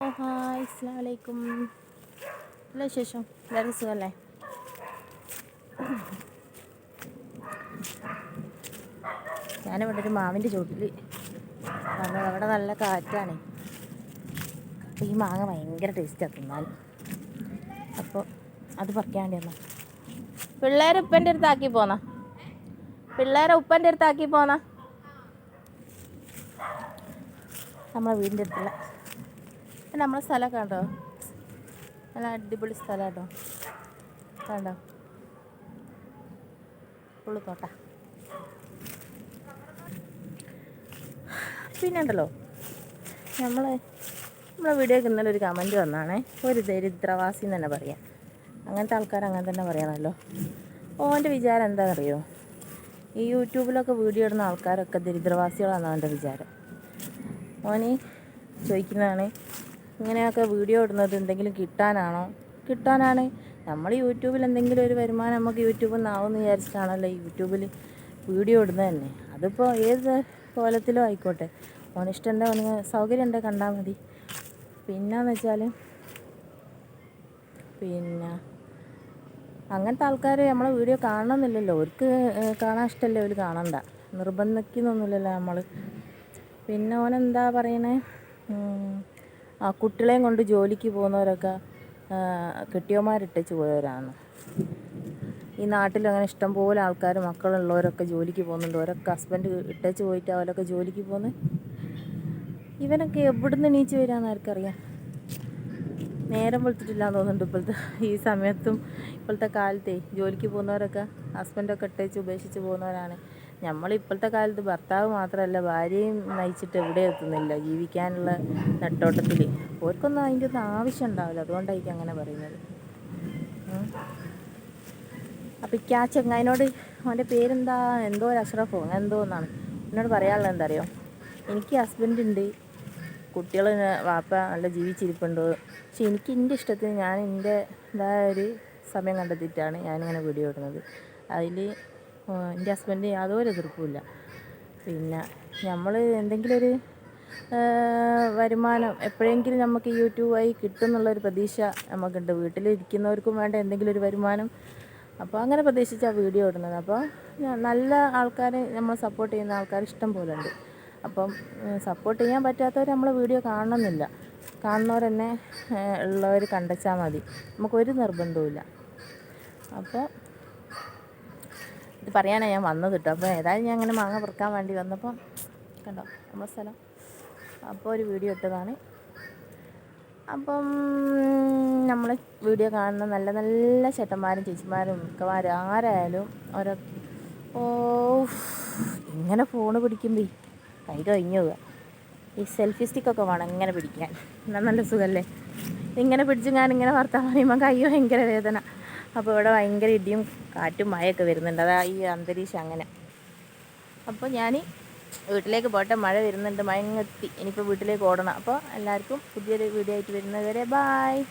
ഓ hi അസ്സാം വലൈക്കും നല്ല വിശേഷം. വേറെ സുഖമല്ലേ ഞാനിവിടെ ഒരു മാവിന്റെ ചോട്ടിൽ കാരണം അവിടെ നല്ല കാറ്റാണ്. അപ്പോൾ ഈ മാങ്ങ ഭയങ്കര ടേസ്റ്റാണ് തിന്നാൽ അപ്പോൾ അത് പറിക്കാൻ വേണ്ടി വന്നാ. പിള്ളേരെ ഉപ്പന്റെ അടുത്താക്കി പോന്ന. പിള്ളേരെ ഉപ്പന്റെ അടുത്താക്കി പോന്ന. നമ്മളെ വീടിന്റെ അടുത്തുള്ള നമ്മളെ സ്ഥലം കണ്ടോ? നല്ല അടിപൊളി സ്ഥലം കേട്ടോ. കണ്ടോ? ഫുള്ള് തോട്ട. പിന്നെ ഉണ്ടല്ലോ നമ്മൾ നമ്മളെ വീഡിയോക്ക് ഇന്നലെ ഒരു കമന്റ് വന്നാണേ ഒരു ദരിദ്രവാസി എന്ന് തന്നെ പറയാം. അങ്ങനത്തെ ആൾക്കാർ അങ്ങനെ തന്നെ പറയണമല്ലോ ഓന്റെ വിചാരം എന്താണെന്നറിയോ ഈ യൂട്യൂബിലൊക്കെ വീഡിയോ ഇടുന്ന ആൾക്കാരൊക്കെ ദരിദ്രവാസികളാണെന്നാണ് എന്റെ വിചാരം. ഓന് ചോദിക്കുന്നതാണ് ഇങ്ങനെയൊക്കെ വീഡിയോ ഇടുന്നത് എന്തെങ്കിലും കിട്ടാനാണോ? കിട്ടാനാണ്. നമ്മൾ യൂട്യൂബിൽ എന്തെങ്കിലും ഒരു വരുമാനം നമുക്ക് യൂട്യൂബിൽ നിന്നാവുമെന്ന് വിചാരിച്ചിട്ടാണല്ലോ യൂട്യൂബിൽ വീഡിയോ ഇടുന്നത് തന്നെ. അതിപ്പോൾ ഏത് കോലത്തിലും ആയിക്കോട്ടെ. ഓനിഷ്ടന്റെ ഓന് സൗകര്യം ഉണ്ടെങ്കിൽ കണ്ടാൽ മതി. പിന്നെന്ന് വെച്ചാൽ പിന്നെ അങ്ങനത്തെ ആൾക്കാർ നമ്മളെ വീഡിയോ കാണണമെന്നില്ലല്ലോ അവർക്ക് കാണാൻ ഇഷ്ടമല്ലേ അവർ കാണണ്ട. നിർബന്ധിക്കുന്നൊന്നുമില്ലല്ലോ നമ്മൾ പിന്നെ ഓനെന്താ പറയണേ? കുട്ടികളെയും കൊണ്ട് ജോലിക്ക് പോകുന്നവരൊക്കെ ആ, കെട്ടിയോന്മാരിട്ടേച്ച് പോയവരാണ്. ഈ നാട്ടിൽ അങ്ങനെ ഇഷ്ടംപോലെ ആൾക്കാർ മക്കളുള്ളവരൊക്കെ ജോലിക്ക് പോകുന്നുണ്ട്. ഓരൊക്കെ ഹസ്ബൻഡ് ഇട്ടേച്ച് പോയിട്ട് അവരൊക്കെ ജോലിക്ക് പോകുന്നത് ഇവനൊക്കെ എവിടുന്ന് എണീച്ച് വരാമെന്ന് ആർക്കറിയാം. നേരം വെളുത്തിട്ടില്ലാന്ന് തോന്നുന്നുണ്ട് ഇപ്പോഴത്തെ ഈ സമയത്തും ഇപ്പോഴത്തെ കാലത്തെ ജോലിക്ക് പോകുന്നവരൊക്കെ ഹസ്ബൻഡൊക്കെ ഇട്ടേച്ച് ഉപേക്ഷിച്ച് പോകുന്നവരാണ്. നമ്മൾ ഇപ്പോഴത്തെ കാലത്ത് ഭർത്താവ് മാത്രമല്ല ഭാര്യയും നയിച്ചിട്ട് എവിടെ എത്തുന്നില്ല? ജീവിക്കാനുള്ള നെട്ടോട്ടത്തിൽ. അവർക്കൊന്നും അതിന്റെ ഒന്നും ആവശ്യം ഉണ്ടാവില്ല. അതുകൊണ്ടായിരിക്കും അങ്ങനെ പറയുന്നത്. അപ്പം ഇക്ക് ആ ചെങ്ങായനോട് അവന്റെ പേരെന്താ? എന്തോ ഒരു അഷ്റഫോ അങ്ങനെ എന്തോ എന്നാണ് എന്നോട് പറയാനുള്ളത് എന്താ അറിയോ എനിക്ക് ഹസ്ബൻഡ് ഉണ്ട്. കുട്ടികൾ വാപ്പ നല്ല ജീവിച്ചിരിപ്പുണ്ട്. പക്ഷെ എനിക്ക് എന്റെ ഇഷ്ടത്തിന് ഞാൻ എന്റെ ഇതായ ഒരു സമയം കണ്ടെത്തിയിട്ടാണ് ഞാനിങ്ങനെ വീഡിയോ ഇടുന്നത്. അതിൽ എന്റെ ഹസ്ബൻഡ് യാതൊരു എതിർപ്പുമില്ല പിന്നെ നമ്മൾ എന്തെങ്കിലും ഒരു വരുമാനം എപ്പോഴെങ്കിലും നമുക്ക് യൂട്യൂബായി കിട്ടും എന്നുള്ളൊരു പ്രതീക്ഷ നമുക്കുണ്ട്. വീട്ടിലിരിക്കുന്നവർക്കും വേണ്ട എന്തെങ്കിലും ഒരു വരുമാനം. അപ്പോൾ അങ്ങനെ പ്രതീക്ഷിച്ചാണ് വീഡിയോ ഇടുന്നത്. അപ്പോൾ നല്ല ആൾക്കാർ നമ്മൾ സപ്പോർട്ട് ചെയ്യുന്ന ആൾക്കാർ ഇഷ്ടം പോലെ ഉണ്ട് അപ്പം സപ്പോർട്ട് ചെയ്യാൻ പറ്റാത്തവർ നമ്മൾ വീഡിയോ കാണണമെന്നില്ല. കാണുന്നവർ തന്നെ ഉള്ളവർ കണ്ടച്ചാൽ മതി. നമുക്കൊരു നിർബന്ധവുമില്ല. അപ്പോൾ ഇത് പറയാനാണ് ഞാൻ വന്നത് കേട്ടോ അപ്പോൾ ഏതായാലും ഞാൻ അങ്ങനെ മാങ്ങ പെറുക്കാൻ വേണ്ടി വന്നപ്പോൾ കണ്ടോ നമ്മുടെ സ്ഥലം. അപ്പോൾ ഒരു വീഡിയോ ഇട്ടതാണ്. അപ്പം നമ്മൾ വീഡിയോ കാണുന്ന നല്ല നല്ല ചേട്ടന്മാരും ചേച്ചിമാരും മിക്കവാരും ആരായാലും ഓരോ ഓ ഇങ്ങനെ ഫോണ് പിടിക്കുമ്പോൾ കൈ കഴിഞ്ഞു പോവുക ഈ സെൽഫി സ്റ്റിക്കൊക്കെ വേണം ഇങ്ങനെ പിടിക്കാൻ. എന്നാൽ നല്ല സുഖമല്ലേ ഇങ്ങനെ പിടിച്ച് ഞാൻ ഇങ്ങനെ വർത്താൻ പറയുമ്പോൾ കൈ ഭയങ്കര വേദന. അപ്പോൾ ഇവിടെ ഭയങ്കര ഇടിയും കാറ്റും മഴയൊക്കെ വരുന്നുണ്ട്. അതാ ഈ അന്തരീക്ഷം അങ്ങനെ. അപ്പോൾ ഞാൻ വീട്ടിലേക്ക് പോട്ടെ മഴ വരുന്നുണ്ട് മഴ എത്തി. ഇനിയിപ്പോൾ വീട്ടിലേക്ക് ഓടണം. അപ്പോൾ എല്ലാവർക്കും പുതിയൊരു വീഡിയോ ആയിട്ട് വരുന്നത് വരെ ബായ്